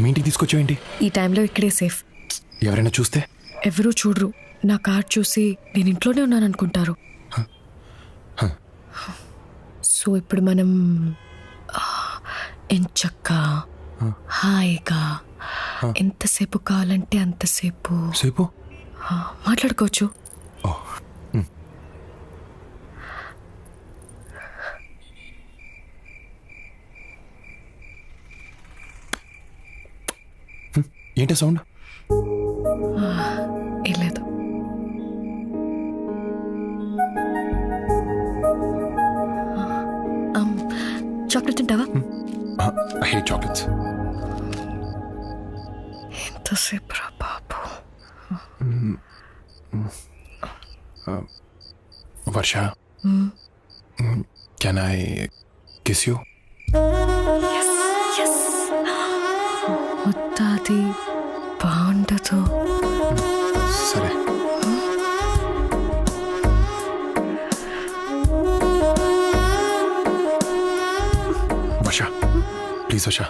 మీ ఇంటికి తీసుకొచ్చావేంటి? ఈ టైంలో ఇక్కడే సేఫ్. ఎవరైనా చూస్తే? ఎవరూ చూడరు. నా కార్డ్ చూసి నేను ఇంట్లోనే ఉన్నాను అనుకుంటారు సో ఇప్పుడు మనం ఎంచక్క హాయిగా ఎంతసేపు కావాలంటే అంతసేపు. సేపు? మాట్లాడుకోవచ్చు. ఏంటి సౌండ్? ఏం లేదు. చాక్లెట్ తింటావా? I hate chocolates. ఎంతసేపు రా బాబు Varsha. Can I kiss you? ముత్తాది బాగుండదు సరే. వర్ష ప్లీజ్ వర్ష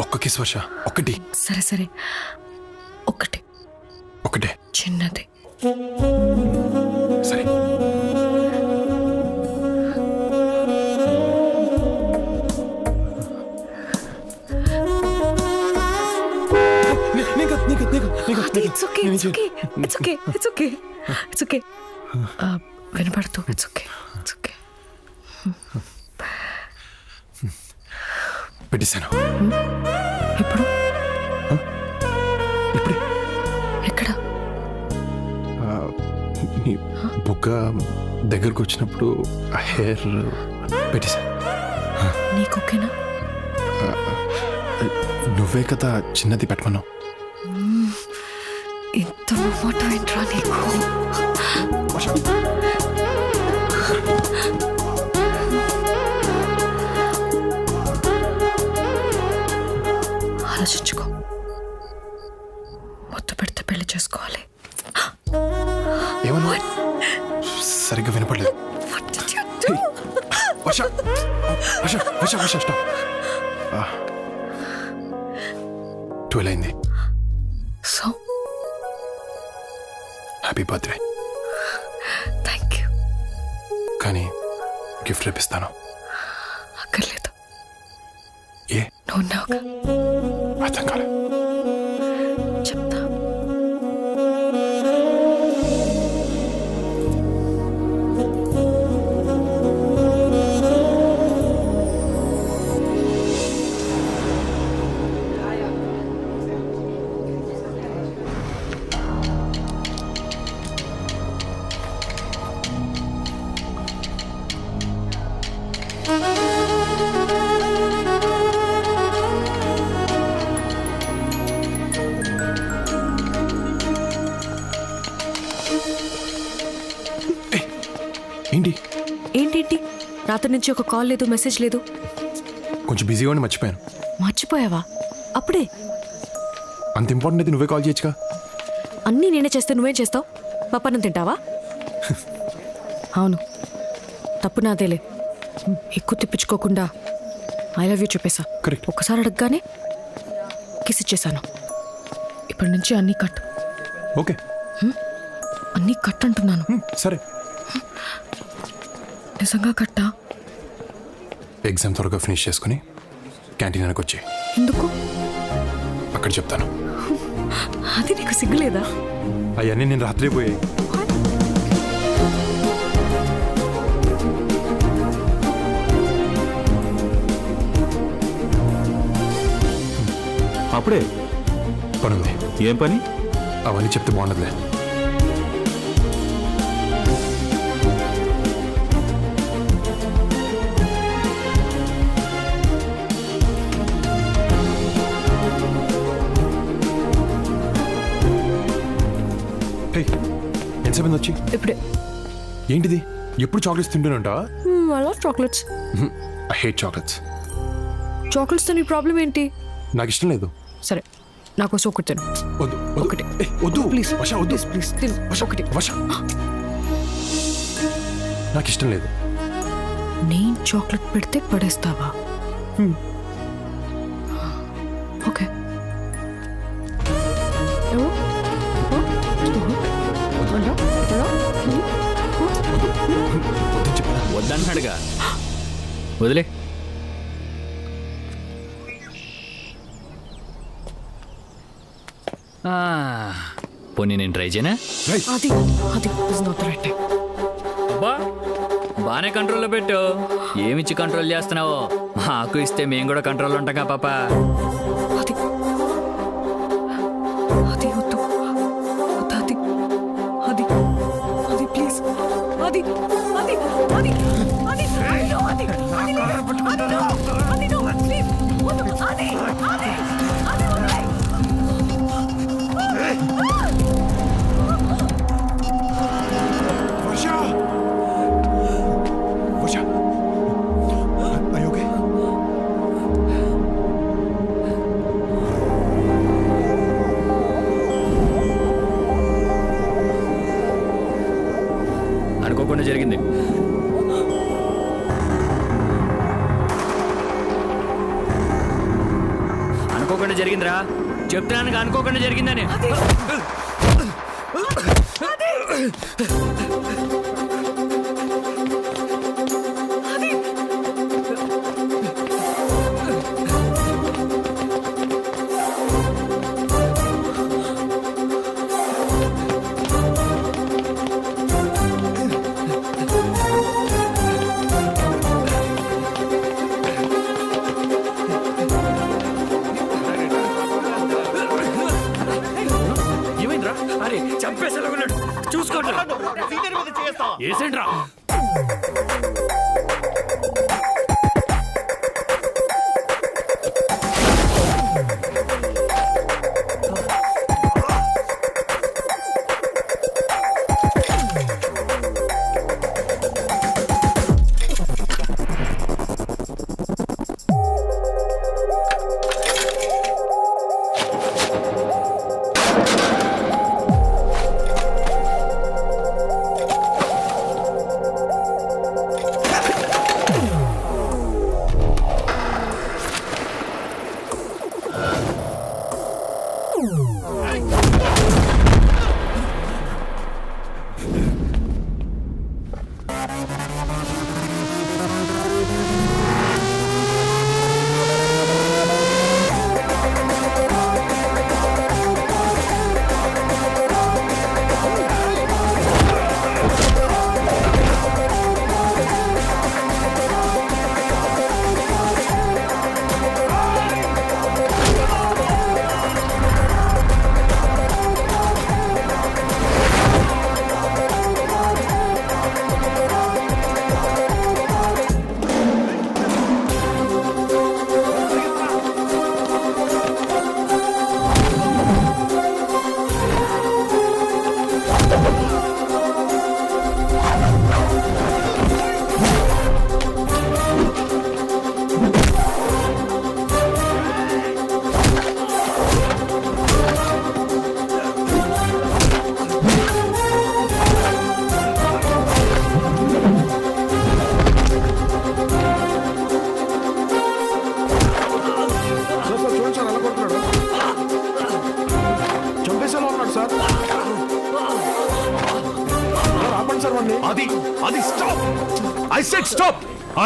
ఒక్క కిస్ వర్ష ఒక్కటి. సరే సరే. ఒకటి ఒకటే చిన్నది it's okay it's okay it's okay it's okay it's okay. వినపడుతూ it's okay it's okay. పెట్టేశాను. ఇప్పుడు ఇప్పుడే. ఎక్కడ? నీ బుగ్గ దగ్గరకు వచ్చినప్పుడు ఆ హెయిర్ పెట్టేశాను. నీకు ఓకేనా? నువ్వే కదా చిన్నది పెట్టమన్నావు. ఇంత మాట ఏంట్రా నీకు? వర్ష ఆలోచించుకో. ముద్దు పెడితే పెళ్ళి చేసుకోవాలి. ఏమన్నా? సరిగ్గా వినపడలేదు. What did you do? Varsha Varsha Varsha Varsha stop. Twelve అయింది. So happy birthday thank you కానీ గిఫ్ట్ రేపిస్తాను అక్కర్లేదు. ఏ? నువ్వు అర్థం కాలే. రాత్రి నుంచి ఒక కాల్ లేదు మెసేజ్ లేదు. కొంచెం బిజీగా ఉండి మర్చిపోయాను. మర్చిపోయావా? అప్పుడే. అంత ఇంపార్టెంట్ అయితే నువ్వే కాల్ చేయొచ్చుగా? అన్నీ నేనే చేస్తే నువ్వేం చేస్తావు? పప్పన్నం తింటావా? అవును. తప్పు నాదేలే. ఎక్కువ తిప్పించుకోకుండా ఐ లవ్ యూ చెప్పేశా కరెక్ట్ ఒక్కసారి అడగగానే కిస్ ఇచ్చేసాను. ఇప్పటి నుంచి అన్నీ కట్ ఓకే అన్నీ కట్ అంటున్నాను. సరే. నిజంగా కట్టా ఎగ్జామ్ త్వరగా ఫినిష్ చేసుకుని క్యాంటీన్ వెనక్కి వచ్చి ఎందుకు? అక్కడ చెప్తాను. అది నీకు సిగ్గులేదా? అవన్నీ నేను రాత్రి పోయాయి. అప్పుడే? పనుంది. ఏం పని? అవన్నీ చెప్తే బాగుండదులే. ఎంతసేపు వచ్చి ఇప్పుడే. ఏంటిది? ఎప్పుడు చాక్లెట్స్ తింటూనే ఉంటావా I love chocolates I hate chocolates చాక్లెట్స్తో నీ ప్రాబ్లం ఏంటి? నాకు ఇష్టం లేదు. సరే నాకోసం ఒకటి తిను. వద్దు. ఒకటి. వద్దు. ప్లీజ్ వర్ష వద్దు. ప్లీజ్ తిను. వర్ష ఒకటి. వర్ష నాకు ఇష్టం లేదు. నేను చాక్లెట్ పెడితే పడేస్తావా? ఓకే. వద్దంటున్నాడుగా. వదిలే. ఆ, పోనీ నేను ట్రై చేయనా? అది అది is not the right time అబ్బా బాగానే కంట్రోల్లో పెట్టు. ఏమిచ్చి కంట్రోల్ చేస్తున్నావో? మాకు ఇస్తే మేము కూడా కంట్రోల్ ఉంటాగా పాప. అది వద్దు. అది అది అది అది అది అది అది అది అది అది అది చెప్తున్నాను అనుకోకుండా జరిగిందని Ooh.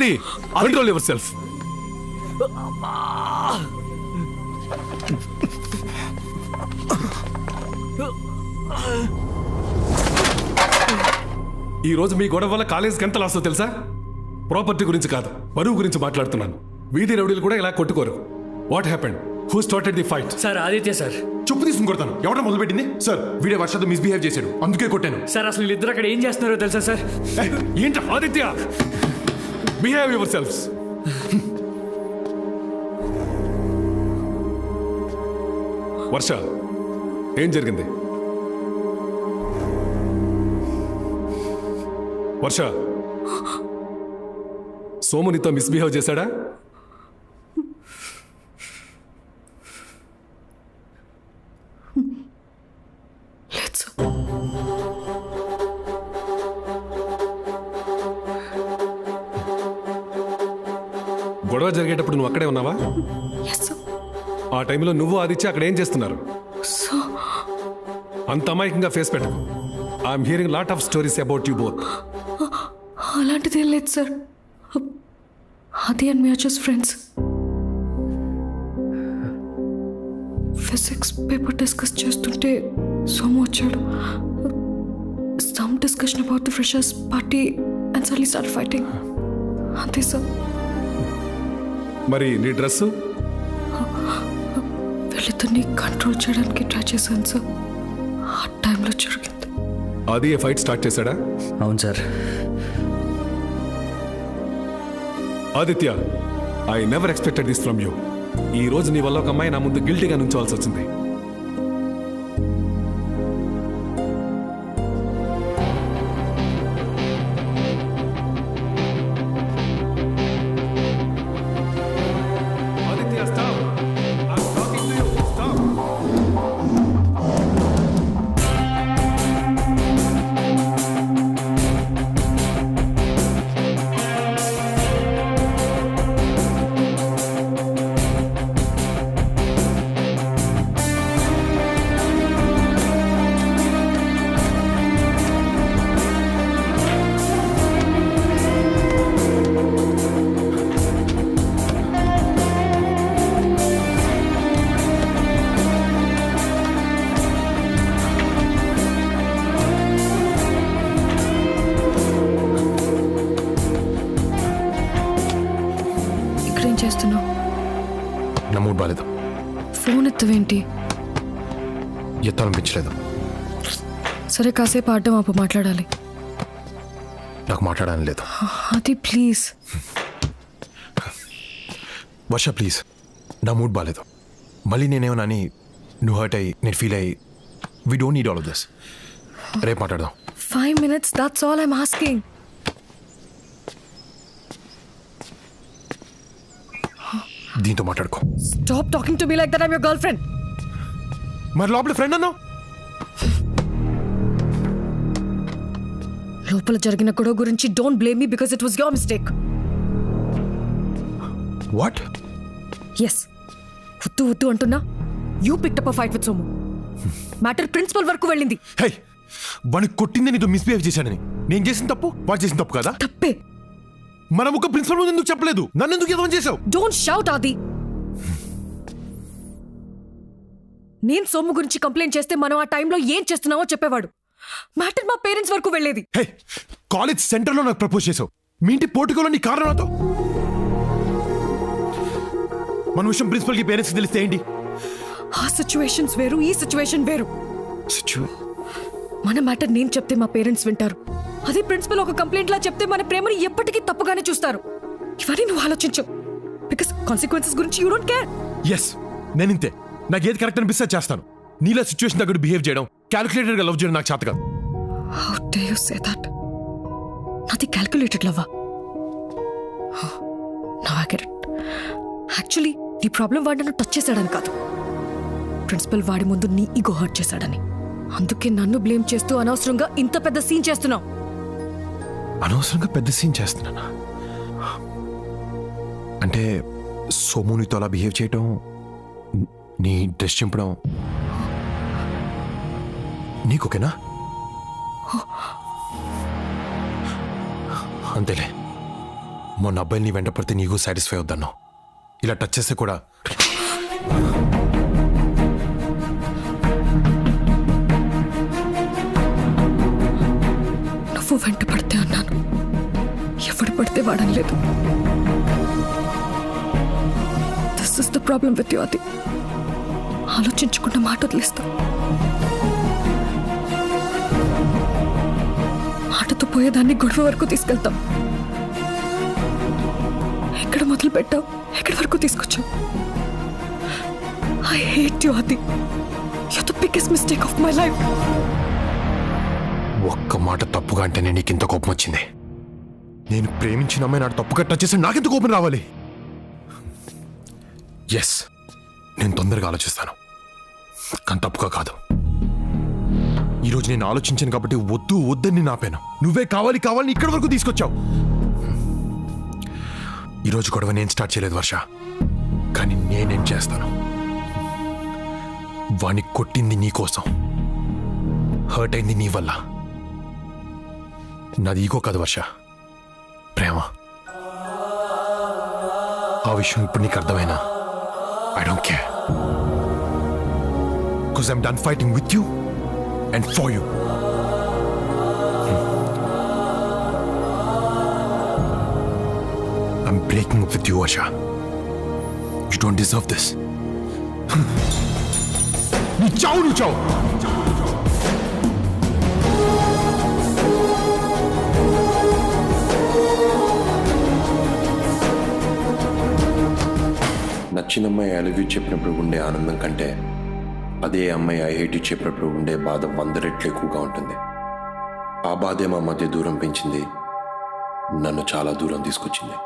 అది కంట్రోల్ యువర్ సెల్ఫ్ ఈ రోజు మీ గొడవ వల్ల కాలేజీకి ఎంత లాసో తెలుసా? ప్రాపర్టీ గురించి కాదు బరువు గురించి మాట్లాడుతున్నాను. వీధి రౌడీలు కూడా ఇలా కొట్టుకోరు. What happened who started the fight sir Aditya sir. చెప్పు తీసుకుని కొడతాను ఎవడ మొదలుపెట్టింది? సార్ వీడే వర్షతో మిస్బిహేవ్ చేశాడు. అందుకే కొట్టాను. సార్ అసలు వీళ్ళిద్దరు అక్కడ ఏం చేస్తున్నారో తెలుసా సార్? ఏంట Aditya? Behave yourselves Varsha ఏం జరిగింది? వర్ష సోము నీతో మిస్బిహేవ్ చేశాడా? అక్కడే ఉన్నావా? ఆ టైంలో నువ్వు ఆదిత్య అక్కడ ఏం చేస్తున్నారు? అంత అమాయకంగా ఫేస్ పెట్టకు. I'm hearing lot of stories about you both అలాంటిదేం లేదు సార్ అది అండ్ మేము just friends physics paper discuss చేస్తుంటే సోము వచ్చాడు. Some discussion about the freshers party and surely start fighting అంతే సార్ మరి నీ డ్రెస్సు? వీళ్ళిద్దరిని కంట్రోల్ చేయడానికి ట్రై చేశాను సార్. ఆ టైంలో జరిగింది. అది ఏ ఫైట్ స్టార్ట్ చేశాడా? అవును sir. Aditya I never expected this from you ఈ రోజు నీ వల్ల ఒక అమ్మాయి నా ముందు గిల్టీగా నుంచోవాల్సి వచ్చింది. ఎత్తాలనిపించలేదు సరే కాసేపు ఆడడం ఆపు మాట్లాడాలి. నాకు మాట్లాడాలని లేదు. అది ప్లీజ్. వర్ష ప్లీజ్. నా మూడ్ బాగాలేదు మళ్ళీ నేనేమన్నా అని నువ్వు హర్ట్ అయ్యి నేను ఫీల్ అయ్యి we don't need all of this రేపు మాట్లాడదాం. Five minutes that's all I'm asking దీంతో మాట్లాడుకో. Stop talking to me like that I'm your girlfriend మరి లోపల ఫ్రెండ్ అన్నావు? లోపల జరిగిన గొడవ గురించి don't blame me because it was your mistake what yes వద్దు వద్దు అంటున్నా. You pick up fight with Somu matter principal వరకు వెళ్ళింది. హే వాడిని కొట్టింది నీతో మిస్బిహేవ్ చేశాడని నేను చేసిన తప్పు వాడు చేసిన తప్పు కదా? తప్పే. మనం ఒక ప్రిన్సిపల్ ముందు ఎందుకు చెప్పలేదు? నన్ను ఎందుకు ఎదవం చేసావు డోంట్ షౌట్ ఆది. నేను సోము గురించి కంప్లైంట్ చేస్తే మనం ఆ టైంలో ఏం చేస్తున్నామో చెప్పేవాడు. మ్యాటర్ మా పేరెంట్స్ వరకు వెళ్ళేది. హే కాలేజ్ సెంటర్లో నాకు ప్రపోజ్ చేసావు. మీ ఇంటి పోర్టుకోలో నీ కారణంతో మన విషయం ప్రిన్సిపల్కి పేరెంట్స్కి తెలిస్తే ఏంటి? ఆ సిచ్యువేషన్స్ వేరు ఈ సిచ్యువేషన్ వేరు. మన మ్యాటర్ నేను చెప్తే మా పేరెంట్స్ వింటారు. అదే ప్రిన్సిపల్ ఒక కంప్లైంట్ లా చెప్తే మన ప్రేమని ఎప్పటికీ తప్పుగానే చూస్తారు. ఇవన్నీ నువ్వు ఆలోచించు. బికాస్ కాన్సిక్వెన్సెస్ గురించి యూ డోంట్ కేర్ ఎస్ నేను ఇంతే నాకు ఏది కరెక్ట్ అనిపిస్తే చేస్తాను. నీలా సిచ్యువేషన్ దగ్గర బిహేవ్ చేయడం క్యాలిక్యులేటెడ్గా లవ్ చేయడం నాకు చేత కాదు. How do you say that నాది క్యాల్కులేటెడ్ లవ్వా నా యాక్చువల్లీ నీ ప్రాబ్లం వాడు నన్ను టచ్ చేశాడని కాదు. ప్రిన్సిపల్ వాడి ముందు నీ ఈగో హర్ట్ చేశాడని. అందుకే నన్ను బ్లేమ్ చేస్తూ అనవసరంగా ఇంత పెద్ద సీన్ చేస్తున్నావు. అనవసరంగా పెద్ద సీన్ చేస్తున్నానా? అంటే సోము నీతో అలా బిహేవ్ చేయటం నీ డ్రెస్ చింపడం నీకు ఓకేనా అంతేలే. మొన్న అబ్బాయిని నీ వెంట పడితే నీకు సాటిస్ఫై అవుతాను ఇలా టచ్ చేస్తే కూడా నువ్వు వెంట పడితే అన్నాను. ఎవడు పడితే వాడని లేదు this is the problem with you అది ఆలోచించకుండా మాట వదిలేస్తా మాటతో పోయేదాన్ని గొడవ వరకు తీసుకెళ్తాం. ఎక్కడ మొదలు పెట్టావు? ఎక్కడి వరకు తీసుకొచ్చావు? ఐ హేట్ యు అది you the biggest mistake of my life ఒక్క మాట తప్పుగా అంటేనే నీకు ఇంత కోపం వచ్చింది. నేను ప్రేమించిన అమ్మాయి నాడు తప్పుగా టచ్ చేసి నాకెంత కోపం రావాలి? ఎస్ నేను తొందరగా ఆలోచిస్తాను. కానీ తప్పుగా కాదు. ఈరోజు నేను ఆలోచించాను కాబట్టి వద్దు వద్దని నాపాను. నువ్వే కావాలి కావాలని ఇక్కడి వరకు తీసుకొచ్చావు. ఈరోజు గొడవ నేను స్టార్ట్ చేయలేదు వర్ష. కానీ నేనేం చేస్తాను? వాణ్ణి కొట్టింది నీకోసం హర్ట్ అయింది నీ వల్ల. నాది ఈగో కాదు వర్ష. ప్రేమ. ఆ విషయం ఇప్పుడు నీకు అర్థమైనా? I don't care because I'm done fighting with you and for you. Hmm. I'm breaking up with you, Asha. You don't deserve this. నీ చావు నువ్వు చావు నచ్చిన అమ్మాయి ఐ లవ్ యూ చెప్పినప్పుడు ఉండే ఆనందం కంటే అదే అమ్మాయి ఐఐటి చెప్పినప్పుడు ఉండే బాధ వంద రెట్లు ఎక్కువగా ఉంటుంది. ఆ బాధే మా మధ్య దూరం పెంచింది. నన్ను చాలా దూరం తీసుకొచ్చింది.